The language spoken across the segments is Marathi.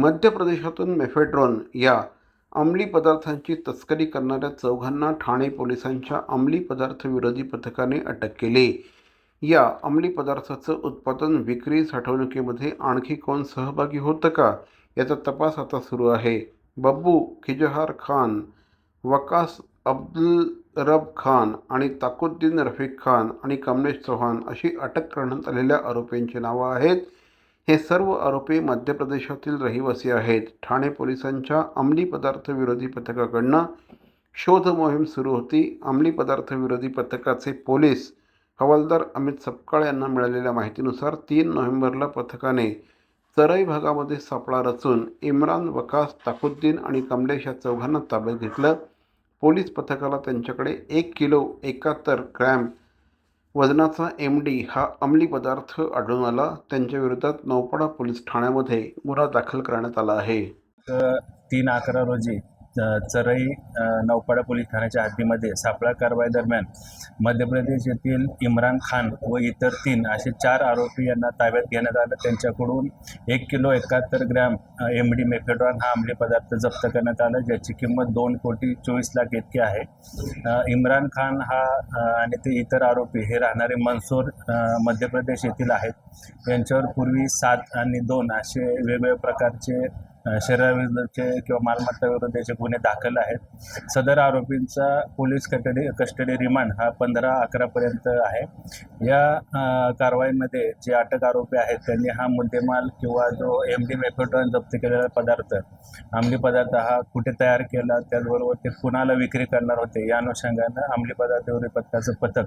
मध्य प्रदेशातून मेफेड्रॉन या अंमली पदार्थांची तस्करी करणाऱ्या चौघांना ठाणे पोलिसांच्या अंमली पदार्थ विरोधी पथकाने अटक केली. या अंमली पदार्थाचं उत्पादन विक्री साठवणुकीमध्ये आणखी कोण सहभागी होतं का याचा तपास आता सुरू आहे. बब्बू खिजहार खान वकास अब्दुल रब खान आणि ताकुद्दीन रफीक खान आणि कमलेश चव्हाण अशी अटक करण्यात आलेल्या आरोपींची नावं आहेत. हे सर्व आरोपी मध्य प्रदेशातील रहिवासी आहेत. ठाणे पोलिसांच्या अंमली पदार्थ विरोधी पथकाकडनं शोध मोहीम सुरू होती. अंमली पदार्थ विरोधी पथकाचे पोलीस हवालदार अमित सपकाळ यांना मिळालेल्या माहितीनुसार तीन नोव्हेंबरला पथकाने चरई भागामध्ये सापळा रचून इम्रान वकास ताकुद्दीन आणि कमलेश या चौघांना ताब्यात घेतलं. पोलीस पथकाला त्यांच्याकडे एक किलो एकाहत्तर ग्रॅम वजनाचा एम डी हा अंमली पदार्थ आढळून आला. त्यांच्या विरोधात नौपाडा पोलीस ठाण्यामध्ये गुन्हा दाखल करण्यात आला आहे. तीन अकरा रोजी चरई नौपाडा पोलीस ठाण्याच्या हद्दीमध्ये सापळा कारवाई दरम्यान मध्य प्रदेश येथील इम्रान खान व इतर तीन असे चार आरोपी यांना ताब्यात घेण्यात आलं. त्यांच्याकडून एक किलो एकाहत्तर ग्रॅम एम डी मेफेड्रॉन हा अंमली पदार्थ जप्त करण्यात आला ज्याची किंमत दोन कोटी चोवीस लाख इतकी आहे. इम्रान खान हा आणि ते इतर आरोपी हे राहणारे मनसूर मध्य प्रदेश येथील आहेत. यांच्यावर पूर्वी सात आणि दोन असे वेगवेगळ्या प्रकारचे शरीराविरुद्धचे किंवा मालमत्ता विरुद्धचे गुन्हे दाखल आहेत. सदर आरोपींचा पोलीस कस्टडी कस्टडी रिमांड हा पंधरा अकरापर्यंत आहे. या कारवाईमध्ये जे अटक आरोपी आहेत त्यांनी हा मुद्देमाल किंवा जो एम डी मेफेड्रॉन जप्त केलेला पदार्थ अंमली पदार्थ हा कुठे तयार केला त्याचबरोबर ते कुणाला विक्री करणार होते या अनुषंगानं अंमली पदार्थ विरोधी पथकाचं पथक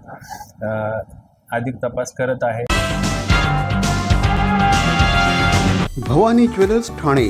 अधिक तपास करत आहे. भवानी ज्वेलर्स ठाणे.